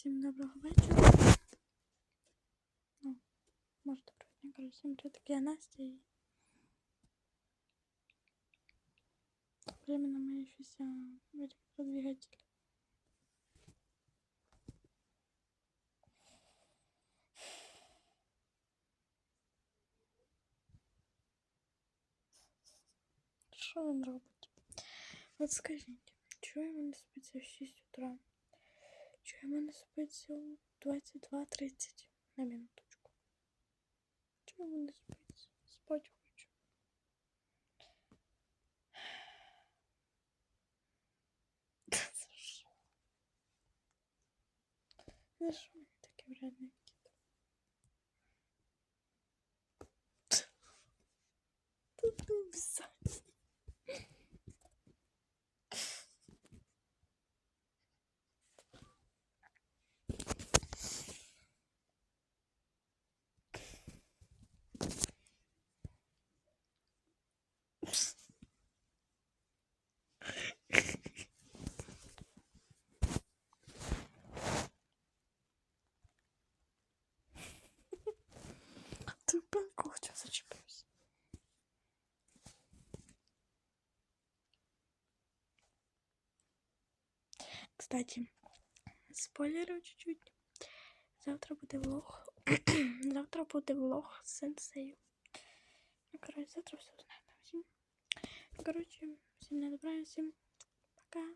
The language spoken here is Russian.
Всім доброго вечора. Ну, може доброго дня, кажу, всім привіт, я Настя і... Временно мои щось электродвигатель. Що він робить? От скажіть, чого йому не спиться в 6 утра? Чого йому не спиться у 22.30 на минуточку? Чого йому не спиться? Спать хочу. За що? За що Кстати, спойлерю чуть-чуть. Завтра буде влог. завтра буде влог з сенсею. Ну, коротше, завтра все узнаємо. Всім. Коротше, всім на добра, всім пока.